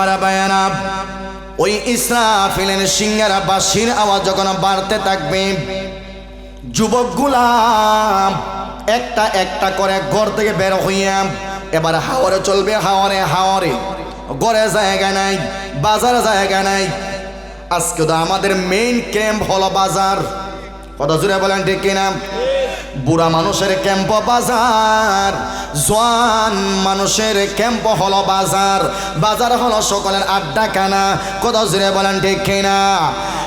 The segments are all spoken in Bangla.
আমার বায়ানা। ওই ইসরাফিলের সিঙ্গারা বাসির আওয়াজ যখন বাড়তে থাকবে যুবকগুলা একটা একটা করে ঘর থেকে বের হইয়া এবার হাওরে চলবে হাওয়ারে হাওয়ারে গড়ে জায়গা নাই, বাজার জায়গা নাই। আজকে তো আমাদের মেইন ক্যাম্প হলো বাজার। কত জুড়ে বলেন ঠিক কিনা? বুড়া মানুষের ক্যাম্প বাজার। জোয়ান মানুষের ক্যাম্প হলো বাজার। বাজার হলো সকলের আড্ডা কানা। কত জুড়ে বলেন ঠিক কিনা?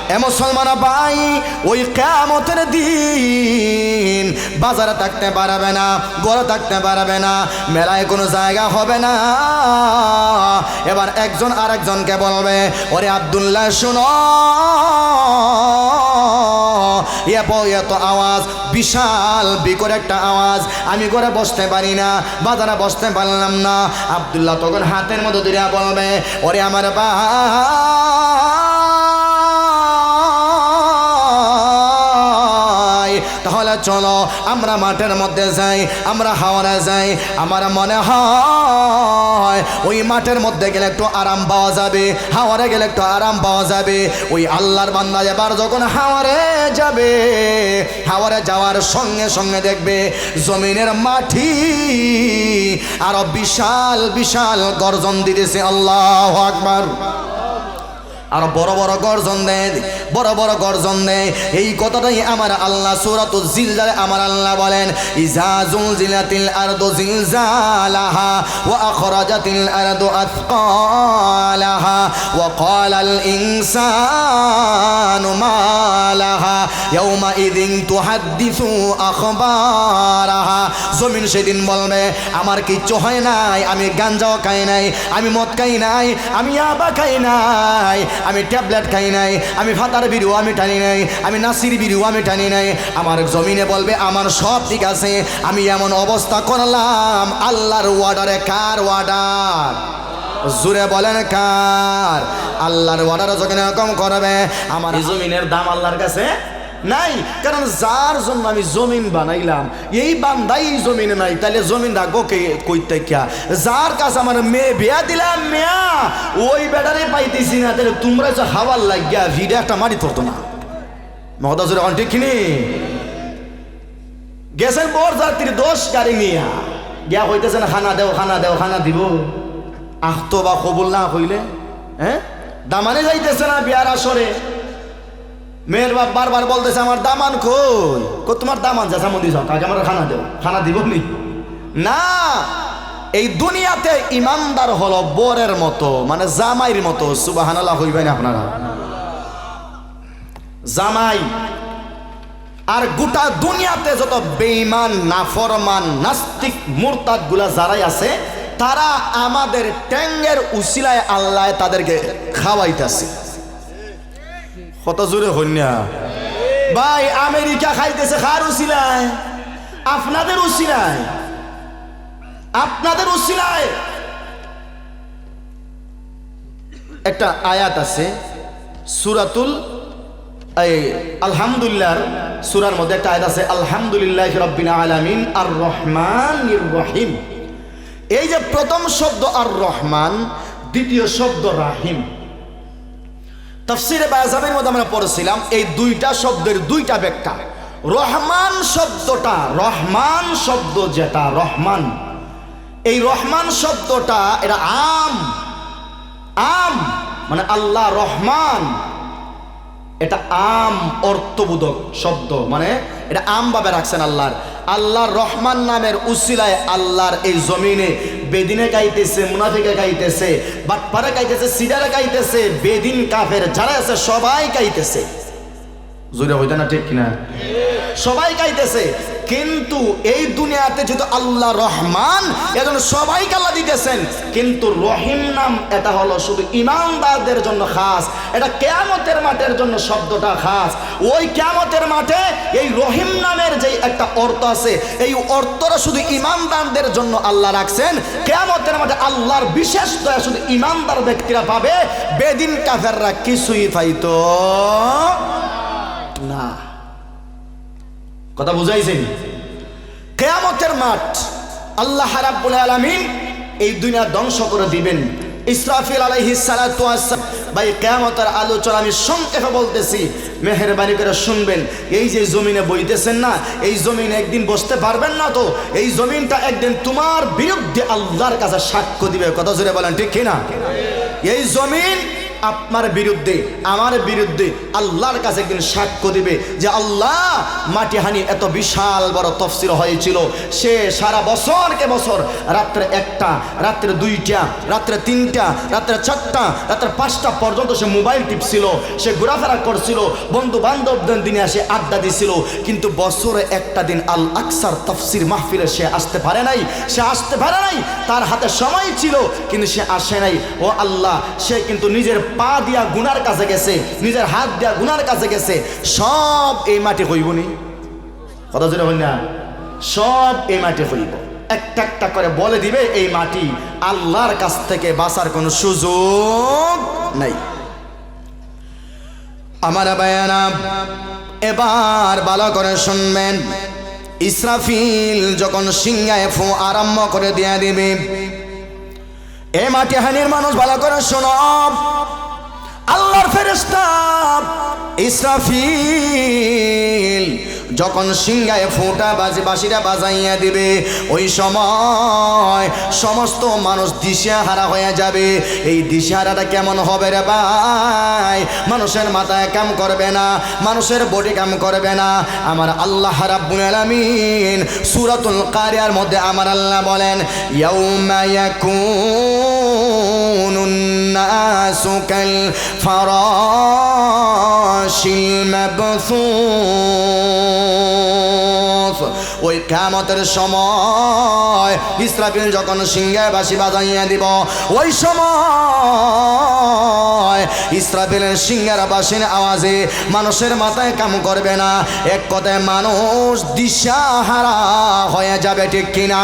এ মুসলমান ভাই, ওই কেমতের দিন বাজারে থাকতে পারবে না গড়ে থাকতে পারবে না, মেলায় কোনো জায়গা হবে না। এবার একজন আরেকজনকে বলবে, ওরে আবদুল্লাহ, শুনো। এত এত আওয়াজ। বিশাল বিকর একটা আওয়াজ। আমি করে বসতে পারি না, বাজারে বসতে পারলাম না। আবদুল্লাহ তখন হাতের মতো দূরে বলবে, ওরে আমার ভাই! তাহলে চলো আমরা মাঠের মধ্যে যাই, আমরা হাওড়া যাই। আমার মনে হয় ওই মাঠের মধ্যে গেলে একটু আরাম পাওয়া যাবে হাওয়ারে গেলে একটু আরাম পাওয়া যাবে। ওই আল্লাহর বান্দা এবার যখন হাওয়ারে যাবে হাওয়ারে যাওয়ার সঙ্গে সঙ্গে দেখবে জমিনের মাটি আরও বিশাল বিশাল গর্জন দিতেছে, আল্লাহ আকবার। আর বড় বড় গর্জন দেয়। বড় বড় গর্জন দেয়। এই কথাটাই আমার আল্লাহ সুরাত জিলজালে আমার আল্লাহ বলেন ইজাজুল জিলাতিল আরদু জিলজালাহা ওয়া আখরাজাতিল আরদু আথকালাহা ওয়া ক্বালাল ইনসানু মা লাহা ইয়াউমা ইযিন তুহাদ্দিসু আখবারাহা। জমিন সেদিন বলবে, আমার কিচ্ছু হয় নাই, আমি গাঞ্জাও খাই নাই, আমি মদ খাই নাই, আমি আবা খাই নাই, আমি ট্যাবলেট খাই নাই, আমি ফাতার বিরু আমি টানি নাই, আমি নাসির বিরু আমি টানি নাই। আমার জমিনে বলবে, আমার সব ঠিক আছে, আমি এমন অবস্থা করলাম, আল্লাহর ওয়ার্ডারে কার ওয়ার্ডার জুড়ে বলেন কার? আল্লাহর ওয়ার্ডারে যখন এরকম করবে, আমার জমিনের দাম আল্লাহর কাছে নাই, কারণ যার জন্য আমি জমিন বানাইলাম, এই বান্দাই এই জমিনে নাই তাহলে জমিন রাখব কে, কইতে কিয়া? যার কাছে আমার মেয়ে বিয়া দিলাম মেয়া, ওই বেটারে পাইতেছি না তাহলে তোমরা যে হাওয়ার লাগিয়া ভিড়ে একটা মারি পড়তো না। মহদাজুর এখন ঠিক কিনি গেছেন বর যাত্রী দোষ গাড়ি নিয়া গিয়া হইতেছে না খানা দেও খানা দেও খানা দিব। আহতো বা কবুল না হইলে হ্যাঁ? দামানে যাইতেছে না বিয়ার আসরে। মেয়ের বাপ বারবার বলতেছে, আমার দামান কই? কো তোমার দামান যা সামন দিছ কাকে আমার খানা দেও, খানা দিব নি না এই দুনিয়াতে ইমানদার হলো বরের মতো মানে জামাইয়ের মতো, সুবাহানাল্লাহ হইবেন আপনারা? জামাই, আর গোটা দুনিয়াতে যত বেঈমান, নাফরমান, নাস্তিক মুরতাদগুলা যারাই আছে, তারা আমাদের ট্যাঙ্গের উসিলায় আল্লাহ তাদেরকে খাওয়াইতেছে। কত জোরে হন্যা ভাই, আমেরিকা খাইতেছে খার উসিলায়? আপনাদের উসিলায়? আপনাদের উসিলায়? একটা আয়াত আছে, সুরাতুল, এই, আলহামদুলিল্লাহর সুরার মধ্যে একটা আয়াত আছে, আলহামদুলিল্লাহ রব্বিন আলামিন আর রহমান রহিম। এই যে প্রথম শব্দ আর রহমান দ্বিতীয় শব্দ রাহিম। তফসিরে বায়াজাবের মধ্যে আমরা পড়েছিলাম, এই দুইটা শব্দের দুইটা ব্যাখ্যা। রহমান শব্দটা, রহমান শব্দ যেটা, রহমান। এই রহমান শব্দটা, এটা আম। আম মানে আল্লাহ রহমান। এটা আম অর্থবোধক শব্দ মানে এটা আম ভাবে রাখছেন আল্লাহর। আল্লাহর রহমান নামের উসিলায় আল্লাহর এই জমিনে বেদিনে গাইতেছে, মুনাফিকে গাইতেছে, বাটপারে গাইতেছে, সিডারে গাইতেছে, বেদিন কাফের যারা আছে সবাই গাইতেছে। জোরে হইতে না ঠিক কিনা? সবাই গাইতেছে। কিন্তু এই দুনিয়াতে যেহেতু আল্লাহ রহমান, এজন্য সবাইকে আল্লাহ দিতেছেন। কিন্তু রহিম নাম এটা হলো শুধু ইমানদারদের জন্য খাস। এটা কেয়ামতের মাঠের জন্য শব্দটা খাস। ওই কেয়ামতের মাঠে এই রহিম নামের যে একটা অর্থ আছে, এই অর্থটা শুধু ইমানদারদের জন্য আল্লাহ রাখছেন। কেয়ামতের মাঠে আল্লাহর বিশেষ দয়া শুধু ইমানদার ব্যক্তিরা পাবে। বেদিন কাফেররা কিছুই পাইতো না। কথা বুঝাইছেন? কেয়ামতের মাঠ আল্লাহ রাব্বুল আলামিন এই দুনিয়া ধ্বংস করে দিবেন। ইসরাফিল ভাই, কেয়ামতের আলোচনা আমি সংক্ষেপে বলতেছি, মেহেরবানি করে শুনবেন। এই যে জমিনে বইতেছেন না, এই জমিনে একদিন বসতে পারবেন না তো, এই জমিনটা একদিন তোমার বিরুদ্ধে আল্লাহর কাছে সাক্ষ্য দিবে। কথা জুড়ে বলেন, ঠিক কিনা? এই জমিন আপনার বিরুদ্ধে, আমার বিরুদ্ধে আল্লাহর কাছে একদিন সাক্ষ্য দিবে যে আল্লাহ মাটি হানি এত বিশাল বড় তফসিল হয়েছিল। সে সারা বছরকে বছর রাত্রে একটা, রাত্রে দুইটা, রাত্রে তিনটা, রাত্রে চারটা, রাত্রে পাঁচটা পর্যন্ত সে মোবাইল টিপছিল, সে ঘোরাফেরা করছিল বন্ধু বান্ধবদের দিনে সে আড্ডা দিছিল। কিন্তু বছরে একটা দিন আল আকসার তফসির মাহফিলে সে আসতে পারে নাই, সে আসতে পারে নাই, তার হাতে সময় ছিল, কিন্তু সে আসে নাই। ও আল্লাহ, সে কিন্তু নিজের পা দিয়া গুনার কাছে গেছে, নিজের হাত দিয়া গুনার কাছে গেছে, সব এই মাটি হইবনি কথা জোরে হই না। সব এই মাটি হইব। একটা একটা করে বলে দিবে এই মাটি আল্লাহর কাছ থেকে বাঁচার কোনো সুযোগ নাই। আমার বায়ানা এবার ভালো করে শুনবেন। ইসরাফিল যখন সিংহায় ফু আরম্ভ করে দিয়ে দিবে, এ মাটি হানির মানুষ ভালো করে শোনো। আল্লাহর ফেরেস্তা ইসরাফিল যখন সিংহায় ফোঁটা বাজে বাসিরা বাজাইয়া দিবে, ওই সময় সমস্ত মানুষ দিশেহারা হয়ে যাবে। এই দিশেহারাটা কেমন হবে রে ভাই? মানুষের মাথায় কাম করবে না, মানুষের বডি কাম করবে না। আমার আল্লাহ রাব্বুল আলামিন সূরাতুল কারিয়ার মধ্যে আমার আল্লাহ বলেন, ইয়াউমা ইয়াকুনুন কাল ফারাশিল মাবসুস ওই কামতের সময় ইসরাফিল যখন সিংহে বাসি বাজাইয়া দিব, ওই সময় ইসরাফিলের সিংহের বাসির আওয়াজে মানুষের মাথায় কাম করবে না। এক কথায় মানুষ দিশাহারা হয়ে যাবে, ঠিক কিনা?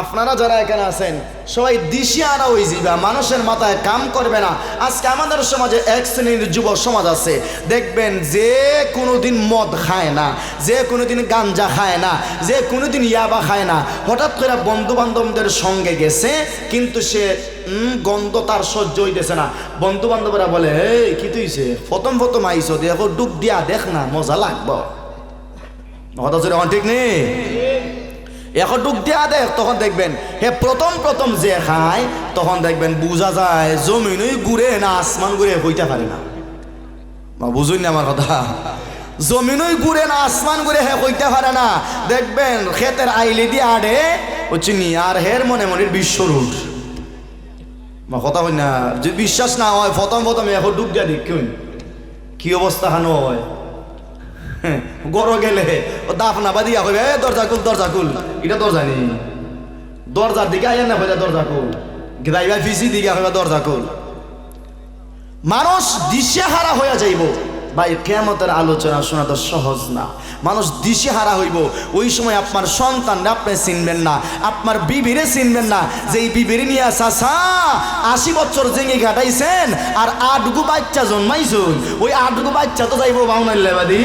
আপনারা যারা এখানে আছেন, সবাই দিশি দিশিয়ারা ওই জিবা মানুষের মাথায় কাম করবে না। আজকে আমাদের সমাজে এক শ্রেণির যুব সমাজ আছে। দেখবেন যে কোনোদিন মদ খায় না, যে কোনোদিন গাঞ্জা খায় না, যে কোনোদিন ইয়াবা খায় না। হঠাৎ করে বন্ধু বান্ধবদের সঙ্গে গেছে, কিন্তু সে গন্ধ তার সহ্য হইতেছে না। বন্ধু বান্ধবরা বলে, এই, কি তুইছে প্রথম প্রথম আইসো, দেখো ডুব দিয়া দেখ না, মজা লাগবো। কথা ঠিক নেই? এখন ডুব দিয়া দেখ, তখন দেখবেন হে প্রথম প্রথম যে খায়, তখন দেখবেন বুঝা যায় জমিনই ঘুরে না, আসমান ঘুরে হইতে পারে না। বুঝুন না আমার কথা। জমিনই ঘুরে না, আসমান ঘুরে হে হইতে পারে না। দেখবেন ক্ষেতের আইলে দিয়ে আড়ে হচ্ছে নি আর হের মনে মনের বিশ্বরূপ বা কথা হই না, যদি বিশ্বাস না হয়, প্রথম প্রথম এখন ডুব দিয়া দেখ কি অবস্থা হানো হয়? গরো গেলে। ও দাফ না বাদিয়া কইবে এ দরজা খুল দরজা খুল। এটা দরজা নেই। দরজার দিকে আইয়া না কইলে দরজা খুল। গিদাইবা ফিসি দিকে কইবা দরজা খুল। মানুষ দিশে হারা হয়ে যাইব। ভাই কেমতের আলোচনা শোনা তো সহজ না। মানুষ দিশেহারা হইব। ওই সময় আপনার সন্তানরা আপনি চিনবেন না। আপনার বিবিরে চিনবেন না যে এই বিবিরে নিয়ে চাষা আশি বছর জেঙে ঘাটাইছেন আর আটগু বাচ্চা জন্মাইছুন। ওই আটগু বাচ্চা তো যাইব বাউনার লেবাদি,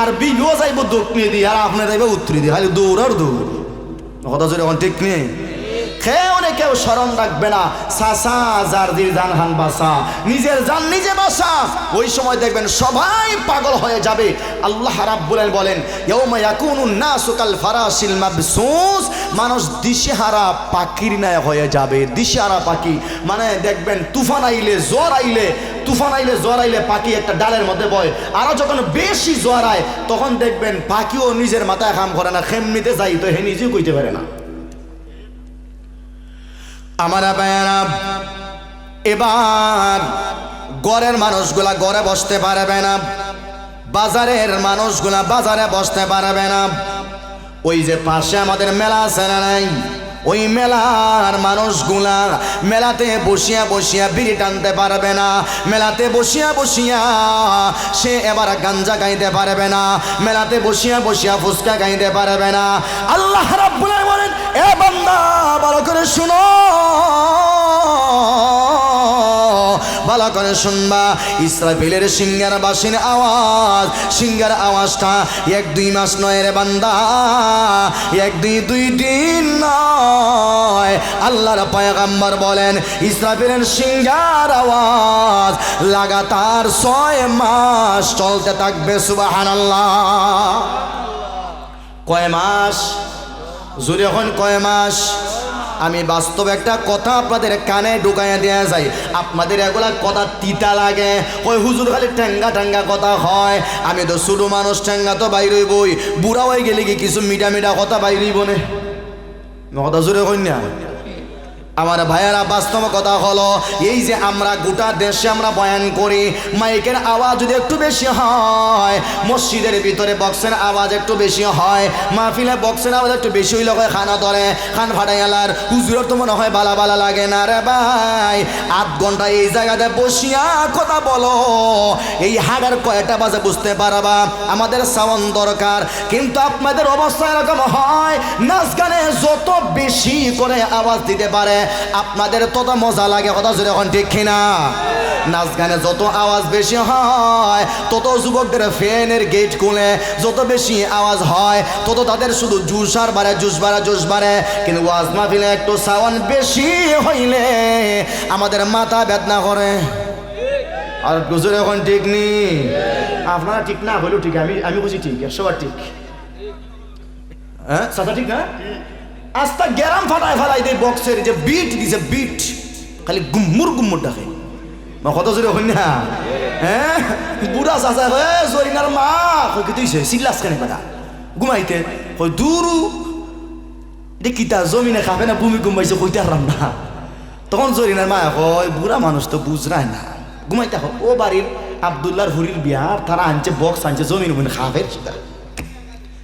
আর বিবিও যাইব দক্ষিণে দিয়ে, আর আপনি যাইব উত্তরে দিয়ে। খালি দৌড় আর দৌড়। কথা জোরে এখন ঠিক নেই? কেউ না, কেউ স্মরণ রাখবে না। সাসা যার দিল জান হান বাসা নিজের জান নিজে বাসা ওই সময় দেখবেন সবাই পাগল হয়ে যাবে। আল্লাহ আলামিন বলেন, ইয়াউমা ইয়াকুনুন নাসু কাল ফারাশিল মাবসুস। মানুষ দিশেহারা পাখির ন্যায় হয়ে যাবে। দিশেহারা পাখি। মানে দেখবেন তুফান আইলে জ্বর আইলে, তুফান আইলে জ্বর আইলে পাখি একটা ডালের মধ্যে বয়। আরও যখন বেশি জ্বর আয়, তখন দেখবেন পাখিও নিজের মাথায় কাম করে না। খেমনিতে যাই তো হে নিজেও কইতে পারে না। আমার বেয়ারা এবার গড়ের মানুষগুলা গড়ে বসতে পারবে না। বাজারের মানুষগুলা বাজারে বসতে পারবে না। ওই যে পাশে আমাদের মেলা আছে না নাই? ওই মেলার মানুষগুলা মেলাতে বসিয়া বসিয়া বিড়ি টানতে পারবে না। মেলাতে বসিয়া বসিয়া সে এবার গাঞ্জা গাইতে পারবে না। মেলাতে বসিয়া বসিয়া ফুচকা গাইতে পারবে না। আল্লাহ রাব্বুল আলামিন এ বান্দা, ভালো করে শুনো। ভালো করে শুনবা। ইসরাফিলের সিঙ্গার বাসির আওয়াজ সিঙ্গার আওয়াজটা এক দুই মাস নয় রে বান্দা, এক দুই দুই দিন নয়। আল্লাহর পয়গাম্বর বলেন, ইসরাফিলের সিঙ্গার আওয়াজ লাগাতার ছয় মাস চলতে থাকবে সুবাহান কয় মাস? জুড়ে এখন কয় মাস? আমি বাস্তব একটা কথা আপনাদের কানে ঢুকাইয়া দেওয়া যায় আপনাদের এগুলা কথা তিতা লাগে। ওই হুজুর, খালি ঠেঙ্গা ঠেঙ্গা কথা হয়। আমি তো ছোটো মানুষ, ঠেঙ্গা তো বাইরে বই বুড়া হয়ে গেলে কি কিছু মিঠা মিঠা কথা বাইরেই বনে কথা জোরে কন্যা আমার ভাইয়েরা বাস্তব কথা হলো, এই যে আমরা গোটা দেশে আমরা বয়ান করি, মাইকের আওয়াজ যদি একটু বেশি হয়, মসজিদের ভিতরে বক্সের আওয়াজ একটু বেশি হয়, মাহফিলে বক্সের আওয়াজ একটু বেশি হইলে হয় খানা ধরে, খান ফাটাই এলার হুজুরের তো মনে হয় বালা বালা লাগে না রে ভাই। আধ ঘণ্টা এই জায়গাতে বসিয়া কথা বলো, এই হাগার কয়টা বাজে বুঝতে পারবা? আমাদের সাউন্ড দরকার, কিন্তু আপনাদের অবস্থা এরকম হয়, নাচ গানে যত বেশি করে আওয়াজ দিতে পারে আপনাদের তত মজা লাগে, কথা জোরে এখন ঠিক কিনা? নাচ গানে যত আওয়াজ বেশি হয়, তত যুবকদের ফ্যানের গেট খুলে। যত বেশি আওয়াজ হয়, তত তাদের শুধু জুস আর বাড়ে জুস বাড়ে জুস বাড়ে কিন্তু ওয়াজ মাহফিলে একটু সাউন্ড বেশি হইলে আমাদের মাথা বেদনা করে। আর গুজুর এখন ঠিক নি? আপনারা ঠিক না হলেও ঠিক, আমি আমি বুঝি ঠিক, সবার ঠিক। হ্যাঁ? সাদা ঠিক না? আস্তা গ্যারাম ফাটায় ফেলাই দেয় বক্সের যে বিট দিছে বিট খালি গুম্মুর গুম্মুর ডাকে। কত জোরে হই না? হ্যাঁ? বুড়া চাচা হে জরিনার মা। কই কি তুইছে? সিল্লাস কেন বেটা? ঘুমাইতে কই দূরু, এটা কিতা জমিনে খাবে না ভূমি ঘুমাইছে কইতে হারাম না। তখন জরিনার মা কয়, বুড়া মানুষ তো বুঝরায় না। ঘুমাইতে ও বাড়ির আবদুল্লার হুরির বিয়া তারা আনছে বক্স আনছে জমিন খাবে সেটা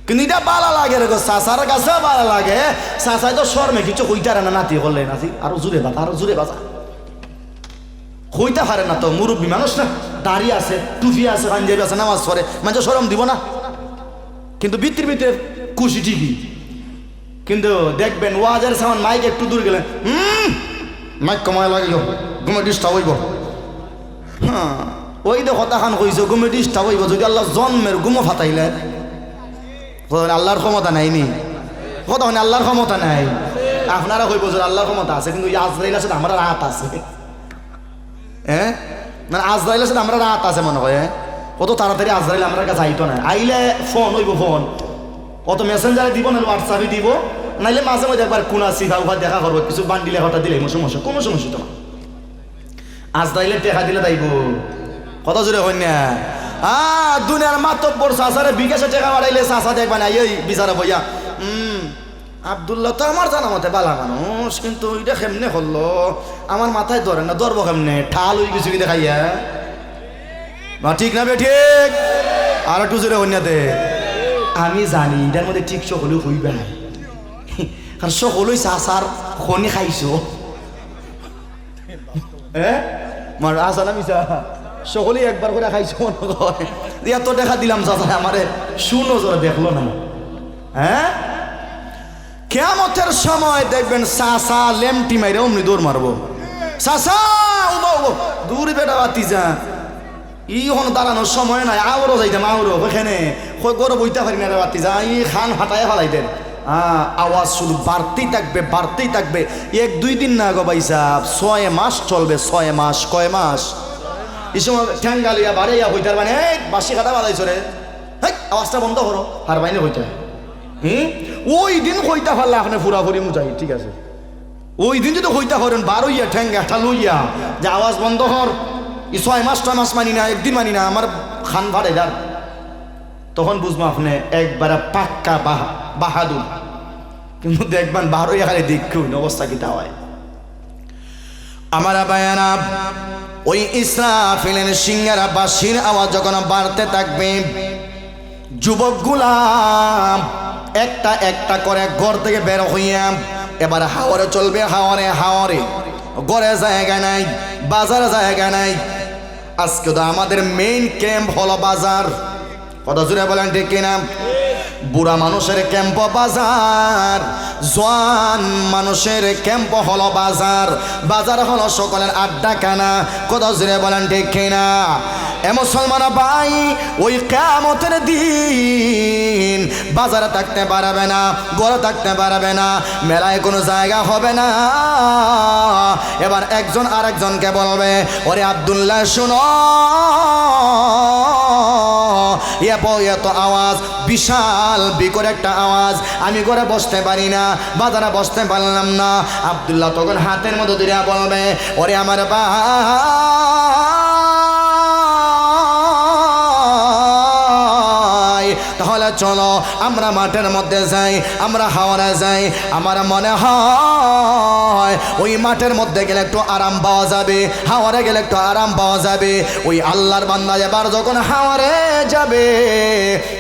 কিন্তু এটা বালা লাগে রে চাচার কাছে বালা লাগে। চাচাই তো শর্মে কিছু কইতে পারে না, নাতি করলে নাতি, আরও জুড়ে বাতা আরও জুড়ে বাজা। কইতে পারে না তো, মুরব্বী মানুষ না, দাড়ি আছে টুফি আছে, পাঞ্জাবি আছে, নামাজ পড়ে মানে সরম দিব না। কিন্তু ভিতরে ভিতরে খুশি ঠিকই। কিন্তু দেখবেন ওয়াজের সামান মাইক একটু দূর গেলে হুম মাইক কমায় লাগিল ঘুমে ডিস্টার্ব হইব। হ্যাঁ ওই তো কথা খান কইছো, ঘুমে ডিস্টার্ব হইব, যদি আল্লাহ জন্মের ফাটাইলে বলেন আল্লাহর ক্ষমতা নাই নি কথা মানে আল্লাহর ক্ষমতা নাই? আপনারা কই বছর আল্লাহর ক্ষমতা আছে, কিন্তু আজরাইল আছে আমরা রাত আছে। হ্যাঁ মানে আজরাইল আছে আমরা রাত আছে মনে হয় হ্যাঁ? কত তাড়াতাড়ি আজরাইল আমরা কাছে আইতো না। আইলে ফোন হইব ফোন। কত মেসেঞ্জারে দিব না হোয়াটসঅ্যাপে দিব। নাইলে মাঝে মাঝে একবার কোন আসি কাউকে দেখা করব, কিছু বান্ডিলে হঠাৎ দিলে সমস্যা, কোনো সমস্যা তোমার আজরাইলে টেকা দিলে তাইব। কত জোরে হই না। আ দুনিয়ার মাতব্বর চাচারে বিকাশে টাকা বাড়াইলে চাচা দেখবা না, এই বিচারা বইয়া হুম আবদুল্লাহ তো আমার জানা মতে বালা মানুষ, কিন্তু এটা কেমনে হলো? আমার মাথায় ধরে না, ধরবো কেমনে? ঠাল হয়ে গেছে কি দেখাইয়া বা ঠিক না বে, ঠিক? আর একটু জোরে হইনাতে আমি জানি, এটার মধ্যে ঠিক সকলেও হইবে না। কারণ সকলেই চাচার খনি খাইছো। হ্যাঁ মার আসা না মিশা সকলেই একবার করে খাইছো, মনে হয় এত দেখা দিলাম চাচা, আমারে সুনজরে দেখল না। হ্যাঁ? কেমতের সময় দেখবেন সাসা লেমটি মাইরে অমনি দৌড় মারবো। সাসা উবো উবো, দূর বেটা বাতি যা। ই হন দাঁড়ানোর সময় নাই আউরও যাইতাম আউরও ওখানে কই গরো বইতে পারি না রে বাতি যা ই খান হাঁটায় ফেলাই দেন। আওয়াজ শুধু বাড়তেই থাকবে বাড়তেই থাকবে। এক, দুই দিন না গো ভাই সাহেব, ছয় মাস চলবে, ছয় মাস, কয় মাস? এই সময় ঠ্যাঙ্গালিয়া বাড়াইয়া হইতার মানে এই বাসি কাটা বাজাইছো রে। হেই, আওয়াজটা বন্ধ করো। হার বাইনে হইতে হুম? ওই দিন হইতা পারলে আপনি ফুরাফুরি মুজাহি ঠিক আছে। ওই দিন যদি হইতা পারেন বারোইয়া ঠ্যাঙ্গা একটা লইয়া যে আওয়াজ বন্ধ কর। ই ছয় মাস ছয় মাস মানি না একদিন মানি না আমার খান ভাড়ে যার। তখন বুঝব আপনি একবারে পাক্কা বাহা বাহাদুর। কিন্তু দেখবেন বারোই খালি দেখুন অবস্থা কি তা হয়। আমার বায়ানা ওই ইসরাফিলের সিঙ্গারা বাসির আওয়াজ যখন বাড়তে থাকবে যুবকগুলা একটা একটা করে ঘর থেকে বের হইয়া, এবার হাওয়ারে চলবে হাওয়ারে হাওয়ারে ঘরে জায়গা নাই, বাজারে জায়গা নাই। আজকে তো আমাদের মেইন ক্যাম্প হলো বাজার। কত জুড়ে বলেন ঠিক কিনা? বুড়া মানুষের ক্যাম্প বাজার, জোয়ান মানুষের ক্যাম্প হলো বাজার। বাজার হলো সকলের আড্ডা কানা কোথাও জুড়ে বলেন ঠিক এ মুসলমান ভাই, ওই কেমতের দিন বাজারে থাকতে পারবে না গড়ে থাকতে পারবে না, মেলায় কোনো জায়গা হবে না। এবার একজন আরেকজনকে বলবে, ওরে আবদুল্লাহ, শুনো। এত আওয়াজ। বিশাল বিকর একটা আওয়াজ। আমি করে বসতে পারি না, বাজারা বসতে পারলাম না। আবদুল্লাহ তখন হাতের মতো দিয়ে বলবে, ওরে আমার ভাই তাহলে চলো আমরা মাঠের মধ্যে যাই, আমরা হাওড়া যাই। আমার মনে হয় ওই মাঠের মধ্যে গেলে একটু আরাম পাওয়া যাবে হাওয়ারে গেলে একটু আরাম পাওয়া যাবে। ওই আল্লাহর বান্দা এবার যখন হাওয়ারে যাবে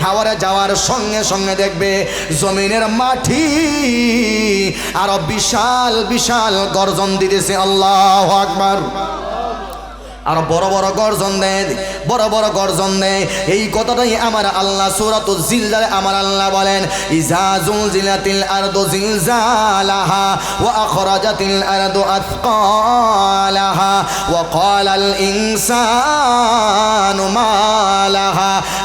হাওয়ারে যাওয়ার সঙ্গে সঙ্গে দেখবে জমিনের মাটি আরও বিশাল বিশাল গর্জন দিতেছে আল্লাহ আকবার। আর বড় বড় গর্জন দেয়, বড় বড় গর্জন দেয়। এই কথাটাই আমার আল্লাহ সুরাত জিলজালে আমার আল্লাহ বলেন, ইজা জুলজিলাতিল আরদু জিলজালাহা ওয়া আখরাজাতিল আরদু আথকালাহা ওয়া ক্বালাল ইনসানু মা লাহা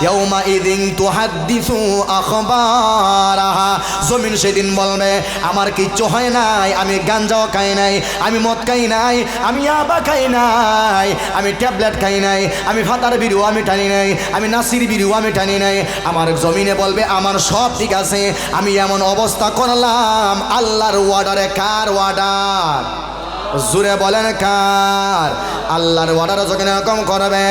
ইয়াউমা ইযিন তুহাদ্দিসু আখবারাহা জমিন সেদিন বলবে, আমার কিচ্ছু হয় নাই, আমি গাঞ্জাও খাই নাই, আমি মদ খাই নাই, আমি আবা খাই নাই, আমি ট্যাবলেট খাই নাই, আমি ফাতার বিড়িও আমি টানি নাই, আমি নাসির বিড়িও আমি টানি নাই। আমার জমিনে বলবে, আমার সব ঠিক আছে, আমি এমন অবস্থা করলাম, আল্লাহর ওয়ার্ডারে কার ওয়ার্ডার জুড়ে বলেন কার? আল্লাহর ওয়ার্ডারে যখন এরকম করবে